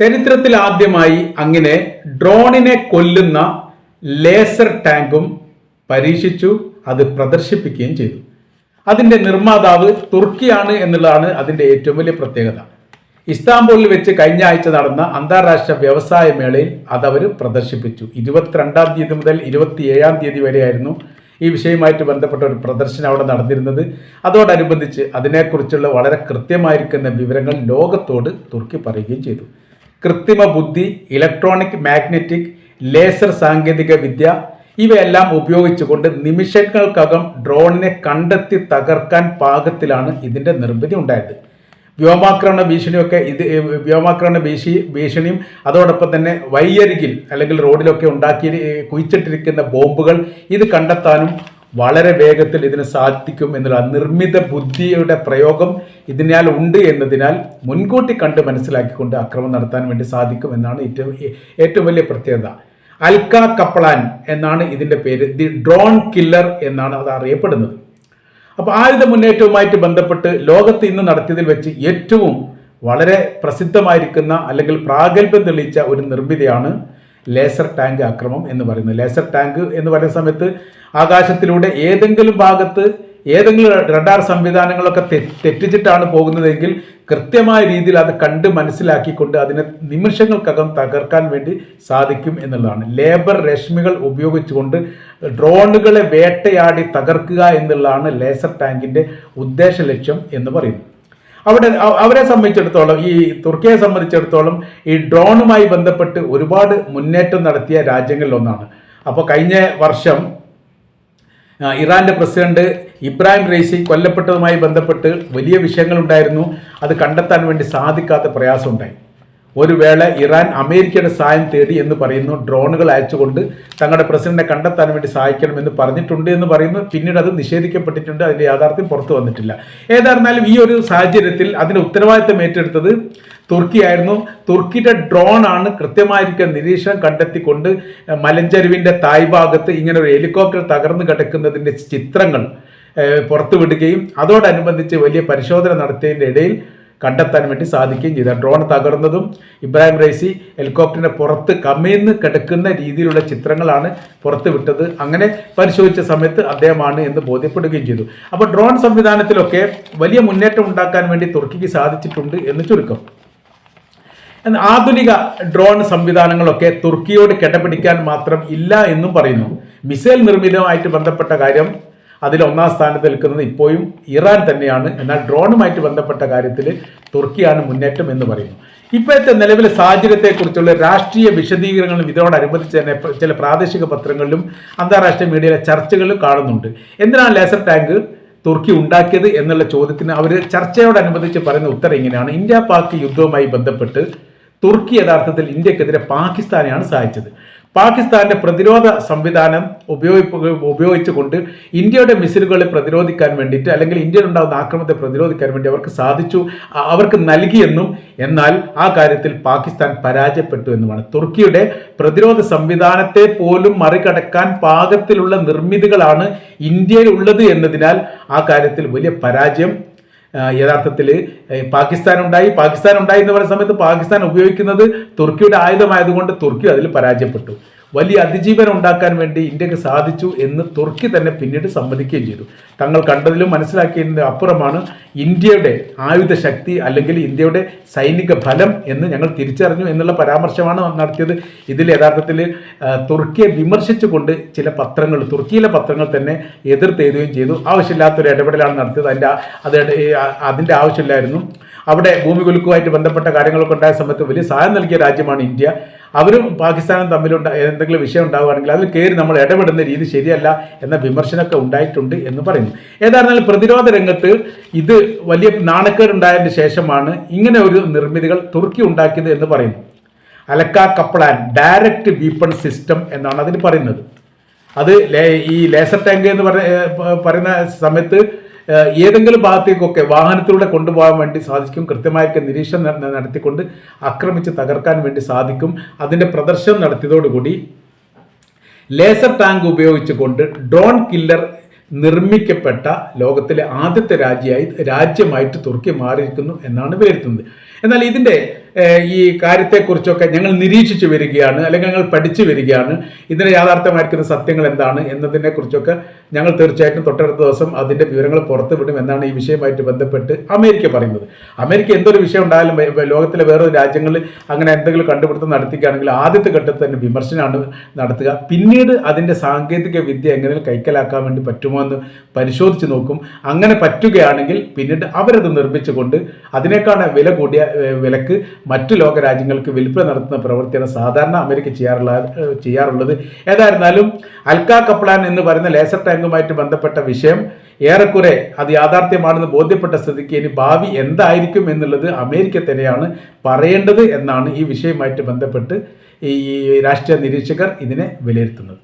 ചരിത്രത്തിൽ ആദ്യമായി അങ്ങനെ ഡ്രോണിനെ കൊല്ലുന്ന ലേസർ ടാങ്കും പരീക്ഷിച്ചു അത് പ്രദർശിപ്പിക്കുകയും ചെയ്തു. അതിന്റെ നിർമ്മാതാവ് തുർക്കിയാണ് എന്നുള്ളതാണ് അതിന്റെ ഏറ്റവും വലിയ പ്രത്യേകത. ഇസ്താംബൂളിൽ വെച്ച് കഴിഞ്ഞ ആഴ്ച നടന്ന അന്താരാഷ്ട്ര വ്യവസായ മേളയിൽ അതവർ പ്രദർശിപ്പിച്ചു. ഇരുപത്തിരണ്ടാം തീയതി മുതൽ ഇരുപത്തിയേഴാം തീയതി വരെയായിരുന്നു ഈ വിഷയവുമായിട്ട് ബന്ധപ്പെട്ട ഒരു പ്രദർശനം അവിടെ നടന്നിരുന്നത്. അതോടനുബന്ധിച്ച് അതിനെക്കുറിച്ചുള്ള വളരെ കൃത്യമായിരിക്കുന്ന വിവരങ്ങൾ ലോകത്തോട് തുർക്കി പറയുകയും ചെയ്തു. കൃത്രിമ ബുദ്ധി ഇലക്ട്രോണിക് മാഗ്നറ്റിക് ലേസർ സാങ്കേതിക വിദ്യ ഇവയെല്ലാം ഉപയോഗിച്ചുകൊണ്ട് നിമിഷങ്ങൾക്കകം ഡ്രോണിനെ കണ്ടെത്തി തകർക്കാൻ പാകത്തിലാണ് ഇതിന്റെ നിർമ്മിതി ഉണ്ടായത്. വ്യോമാക്രമണ ഭീഷണിയൊക്കെ ഇത് വ്യോമാക്രമണ ഭീഷി ഭീഷണിയും അതോടൊപ്പം തന്നെ വയ്യരികിൽ അല്ലെങ്കിൽ റോഡിലൊക്കെ ഉണ്ടാക്കി കുഴിച്ചിട്ടിരിക്കുന്ന ബോംബുകൾ ഇത് കണ്ടെത്താനും വളരെ വേഗത്തിൽ ഇതിന് സാധിക്കും എന്നുള്ള നിർമ്മിത ബുദ്ധിയുടെ പ്രയോഗം ഇതിനാൽ ഉണ്ട് എന്നതിനാൽ മുൻകൂട്ടി കണ്ട് മനസ്സിലാക്കിക്കൊണ്ട് അക്രമം നടത്താൻ വേണ്ടി സാധിക്കും എന്നാണ് ഏറ്റവും ഏറ്റവും വലിയ പ്രത്യേകത. അൽക്ക കപ്പളാൻ എന്നാണ് ഇതിന്റെ പേര്. ദി ഡ്രോൺ കില്ലർ എന്നാണ് അത് അറിയപ്പെടുന്നത്. അപ്പോൾ ആയുധ മുന്നേറ്റവുമായിട്ട് ബന്ധപ്പെട്ട് ലോകത്ത് ഇന്ന് നടത്തിയതിൽ വെച്ച് ഏറ്റവും വളരെ പ്രസിദ്ധമായിരിക്കുന്ന അല്ലെങ്കിൽ പ്രാഗൽഭ്യം തെളിയിച്ച ഒരു നിർമ്മിതിയാണ് ലേസർ ടാങ്ക് ആക്രമം എന്ന് പറയുന്നത്. ലേസർ ടാങ്ക് എന്ന് പറയുന്ന സമയത്ത് ആകാശത്തിലൂടെ ഏതെങ്കിലും ഭാഗത്ത് ഏതെങ്കിലും റഡാർ സംവിധാനങ്ങളൊക്കെ തെറ്റിച്ചിട്ടാണ് പോകുന്നതെങ്കിൽ കൃത്യമായ രീതിയിൽ അത് കണ്ട് മനസ്സിലാക്കിക്കൊണ്ട് അതിനെ നിമിഷങ്ങൾക്കകം തകർക്കാൻ വേണ്ടി സാധിക്കും എന്നുള്ളതാണ്. ലേബർ രശ്മികൾ ഉപയോഗിച്ചുകൊണ്ട് ഡ്രോണുകളെ വേട്ടയാടി തകർക്കുക എന്നുള്ളതാണ് ലേസർ ടാങ്കിന്റെ ഉദ്ദേശ ലക്ഷ്യം എന്ന് പറയുന്നു അവിടെ അവരെ സംബന്ധിച്ചിടത്തോളം ഈ തുർക്കിയെ സംബന്ധിച്ചിടത്തോളം ഈ ഡ്രോണുമായി ബന്ധപ്പെട്ട് ഒരുപാട് മുന്നേറ്റം നടത്തിയ രാജ്യങ്ങളിൽ ഒന്നാണ് അപ്പോൾ കഴിഞ്ഞ വർഷം ഇറാന്റെ പ്രസിഡന്റ് ഇബ്രാഹിം റൈസി കൊല്ലപ്പെട്ടതുമായി ബന്ധപ്പെട്ട് വലിയ വിഷയങ്ങളുണ്ടായിരുന്നു. അത് കണ്ടെത്താൻ വേണ്ടി സാധിക്കാത്ത പ്രയാസമുണ്ടായി. ഒരു വേള ഇറാൻ അമേരിക്കയുടെ സഹായം തേടി എന്ന് പറയുന്നു. ഡ്രോണുകൾ അയച്ചുകൊണ്ട് തങ്ങളുടെ പ്രസിഡന്റിനെ കണ്ടെത്താൻ വേണ്ടി സഹായിക്കണമെന്ന് പറഞ്ഞിട്ടുണ്ട് എന്ന് പറയുന്നു. പിന്നീട് അത് നിഷേധിക്കപ്പെട്ടിട്ടുണ്ട്. അതിന്റെ യാഥാർത്ഥ്യം പുറത്തു വന്നിട്ടില്ല. ഏതായിരുന്നാലും ഈ ഒരു സാഹചര്യത്തിൽ അതിന്റെ ഉത്തരവാദിത്തം ഏറ്റെടുത്തത് തുർക്കി ആയിരുന്നു. തുർക്കിയുടെ ഡ്രോൺ ആണ് കൃത്യമായിരിക്കും നിരീക്ഷണം കണ്ടെത്തിക്കൊണ്ട് മലഞ്ചരുവിന്റെ തായ്ഭാഗത്ത് ഇങ്ങനെ ഒരു ഹെലികോപ്റ്റർ തകർന്നു കിടക്കുന്നതിന്റെ ചിത്രങ്ങൾ പുറത്തുവിടുകയും അതോടനുബന്ധിച്ച് വലിയ പരിശോധന നടത്തിയതിന്റെ ഇടയിൽ കണ്ടെത്താൻ വേണ്ടി സാധിക്കുകയും ചെയ്തു. ഡ്രോൺ തകർന്നതും ഇബ്രാഹിം റൈസി ഹെലികോപ്റ്ററിന്റെ പുറത്ത് കമ്മിന്ന് കിടക്കുന്ന രീതിയിലുള്ള ചിത്രങ്ങളാണ് പുറത്ത് വിട്ടത്. അങ്ങനെ പരിശോധിച്ച സമയത്ത് അദ്ദേഹമാണ് എന്ന് ബോധ്യപ്പെടുകയും ചെയ്തു. അപ്പോൾ ഡ്രോൺ സംവിധാനത്തിലൊക്കെ വലിയ മുന്നേറ്റം ഉണ്ടാക്കാൻ വേണ്ടി തുർക്കിക്ക് സാധിച്ചിട്ടുണ്ട് എന്ന് ചുരുക്കം. ആധുനിക ഡ്രോൺ സംവിധാനങ്ങളൊക്കെ തുർക്കിയോട് കിടപിടിക്കാൻ മാത്രം ഇല്ല എന്നും പറയുന്നു. മിസൈൽ നിർമ്മിതമായിട്ട് ബന്ധപ്പെട്ട കാര്യം അതിൽ ഒന്നാം സ്ഥാനത്ത് നിൽക്കുന്നത് ഇപ്പോഴും ഇറാൻ തന്നെയാണ്. എന്നാൽ ഡ്രോണുമായിട്ട് ബന്ധപ്പെട്ട കാര്യത്തിൽ തുർക്കിയാണ് മുന്നേറ്റം എന്ന് പറയുന്നു. ഇപ്പോഴത്തെ നിലവിലെ സാഹചര്യത്തെക്കുറിച്ചുള്ള രാഷ്ട്രീയ വിശദീകരണങ്ങളും ഇതോടനുബന്ധിച്ച് തന്നെ ചില പ്രാദേശിക പത്രങ്ങളിലും അന്താരാഷ്ട്ര മീഡിയയിലെ ചർച്ചകളിലും കാണുന്നുണ്ട്. എന്തിനാണ് ലേസർ ടാങ്ക് തുർക്കി ഉണ്ടാക്കിയത് എന്നുള്ള ചോദ്യത്തിന് അവർ ചർച്ചയോടനുബന്ധിച്ച് പറയുന്ന ഉത്തരം ഇങ്ങനെയാണ്. ഇന്ത്യ പാക് യുദ്ധവുമായി ബന്ധപ്പെട്ട് തുർക്കി യഥാർത്ഥത്തിൽ ഇന്ത്യക്കെതിരെ പാകിസ്ഥാനെയാണ് സഹായിച്ചത്. പാകിസ്ഥാന്റെ പ്രതിരോധ സംവിധാനം ഉപയോഗിക്കുക ഉപയോഗിച്ചുകൊണ്ട് ഇന്ത്യയുടെ മിസൈലുകളെ പ്രതിരോധിക്കാൻ വേണ്ടിയിട്ട് അല്ലെങ്കിൽ ഇന്ത്യയിൽ ഉണ്ടാകുന്ന ആക്രമണത്തെ പ്രതിരോധിക്കാൻ വേണ്ടി അവർക്ക് സാധിച്ചു അവർക്ക് നൽകിയെന്നും എന്നാൽ ആ കാര്യത്തിൽ പാകിസ്ഥാൻ പരാജയപ്പെട്ടു എന്നുമാണ്. തുർക്കിയുടെ പ്രതിരോധ സംവിധാനത്തെ പോലും മറികടക്കാൻ പാകത്തിലുള്ള നിർമ്മിതികളാണ് ഇന്ത്യയിൽ ഉള്ളത് എന്നതിനാൽ ആ കാര്യത്തിൽ വലിയ പരാജയം യഥാർത്ഥത്തിൽ പാകിസ്ഥാൻ ഉണ്ടായി പാകിസ്ഥാൻ ഉണ്ടായി എന്ന് പറയുന്ന സമയത്ത് പാകിസ്ഥാൻ ഉപയോഗിക്കുന്നത് തുർക്കിയുടെ ആയുധമായതുകൊണ്ട് തുർക്കി അതിൽ പരാജയപ്പെട്ടു. വലിയ അതിജീവനം ഉണ്ടാക്കാൻ വേണ്ടി ഇന്ത്യയ്ക്ക് സാധിച്ചു എന്ന് തുർക്കി തന്നെ പിന്നീട് സമ്മതിക്കുകയും ചെയ്തു. തങ്ങൾ കണ്ടതിലും മനസ്സിലാക്കിയതിന്റെ അപ്പുറമാണ് ഇന്ത്യയുടെ ആയുധ ശക്തി അല്ലെങ്കിൽ ഇന്ത്യയുടെ സൈനിക ഫലം എന്ന് ഞങ്ങൾ തിരിച്ചറിഞ്ഞു എന്നുള്ള പരാമർശമാണ് നടത്തിയത്. ഇതിൽ യഥാർത്ഥത്തിൽ തുർക്കിയെ വിമർശിച്ചുകൊണ്ട് ചില പത്രങ്ങൾ തുർക്കിയിലെ പത്രങ്ങൾ തന്നെ എതിർത്തെഴുതുകയും ചെയ്തു. ആവശ്യമില്ലാത്തൊരു ഇടപെടലാണ് നടത്തിയത്. അതിന്റെ അത് അതിന്റെ ആവശ്യമില്ലായിരുന്നു. അവിടെ ഭൂമി കുലുക്കുമായിട്ട് ബന്ധപ്പെട്ട കാര്യങ്ങളൊക്കെ ഉണ്ടായ സമയത്ത് വലിയ സഹായം നൽകിയ രാജ്യമാണ് ഇന്ത്യ. അവരും പാകിസ്ഥാനും തമ്മിലുണ്ട എന്തെങ്കിലും വിഷയം ഉണ്ടാവുകയാണെങ്കിൽ അതിൽ കയറി നമ്മൾ ഇടപെടുന്ന രീതി ശരിയല്ല എന്ന വിമർശനമൊക്കെ ഉണ്ടായിട്ടുണ്ട് എന്ന് പറയുന്നു. ഏതായിരുന്നാലും പ്രതിരോധ രംഗത്ത് ഇത് വലിയ നാണക്കേടുണ്ടായതിന് ശേഷമാണ് ഇങ്ങനെ ഒരു നിർമ്മിതികൾ തുർക്കി ഉണ്ടാക്കിയത് എന്ന് പറയുന്നു. Alka Kaplan direct weapon system എന്നാണ് അതിന് പറയുന്നത്. അത് ഈ ലേസർ ടാങ്ക് എന്ന് പറ- പറയുന്ന സമയത്ത് ഏതെങ്കിലും ഭാഗത്തേക്കൊക്കെ വാഹനത്തിലൂടെ കൊണ്ടുപോകാൻ വേണ്ടി സാധിക്കും കൃത്യമായൊക്കെ നിരീക്ഷണം നടത്തിക്കൊണ്ട് ആക്രമിച്ച് തകർക്കാൻ വേണ്ടി സാധിക്കും അതിന്റെ പ്രദർശനം നടത്തിയതോടുകൂടി ലേസർ ടാങ്ക് ഉപയോഗിച്ചുകൊണ്ട് ഡ്രോൺ കില്ലർ നിർമ്മിക്കപ്പെട്ട ലോകത്തിലെ ആദ്യത്തെ രാജ്യമായി രാജ്യമായിട്ട് തുർക്കി മാറിയിരിക്കുന്നു എന്നാണ് വിലയിരുത്തുന്നത്. എന്നാൽ ഇതിന്റെ ഏഹ്, ഈ കാര്യത്തെക്കുറിച്ചൊക്കെ ഞങ്ങൾ നിരീക്ഷിച്ചു വരികയാണ് അല്ലെങ്കിൽ ഞങ്ങൾ പഠിച്ചു വരികയാണ്. ഇതിനെ യാഥാർത്ഥ്യമായിരിക്കുന്ന സത്യങ്ങൾ എന്താണ് എന്നതിനെക്കുറിച്ചൊക്കെ ഞങ്ങൾ തീർച്ചയായിട്ടും തൊട്ടടുത്ത ദിവസം അതിന്റെ വിവരങ്ങൾ പുറത്തുവിടും എന്നാണ് ഈ വിഷയമായിട്ട് ബന്ധപ്പെട്ട് അമേരിക്ക പറയുന്നത്. അമേരിക്ക എന്തൊരു വിഷയം ഉണ്ടായാലും ലോകത്തിലെ വേറെ രാജ്യങ്ങളിൽ അങ്ങനെ എന്തെങ്കിലും കണ്ടുപിടുത്തം നടത്തിക്കുകയാണെങ്കിൽ ആദ്യത്തെ ഘട്ടത്തിൽ തന്നെ വിമർശനമാണ് നടത്തുക. പിന്നീട് അതിന്റെ സാങ്കേതിക വിദ്യ എങ്ങനെ കൈക്കലാക്കാൻ വേണ്ടി പറ്റുമോ എന്ന് പരിശോധിച്ച് നോക്കും. അങ്ങനെ പറ്റുകയാണെങ്കിൽ പിന്നീട് അവരത് നിർമ്മിച്ചുകൊണ്ട് അതിനേക്കാൾ വില കൂടിയ വിലക്ക് മറ്റു ലോക രാജ്യങ്ങൾക്ക് വിൽപ്പന നടത്തുന്ന പ്രവൃത്തിയാണ് സാധാരണ അമേരിക്ക ചെയ്യാറുള്ള ചെയ്യാറുള്ളത്. ഏതായിരുന്നാലും അൽക്ക കപ്ലാൻ എന്ന് പറയുന്ന ലേസർ ടാങ്കുമായിട്ട് ബന്ധപ്പെട്ട വിഷയം ഏറെക്കുറെ അത് യാഥാർത്ഥ്യമാണെന്ന് ബോധ്യപ്പെട്ട സ്ഥിതിക്ക് ഇനി ഭാവി എന്തായിരിക്കും എന്നുള്ളത് അമേരിക്ക തന്നെയാണ് പറയേണ്ടത് എന്നാണ് ഈ വിഷയവുമായിട്ട് ബന്ധപ്പെട്ട് ഈ രാഷ്ട്രീയ നിരീക്ഷകർ ഇതിനെ വിലയിരുത്തുന്നത്.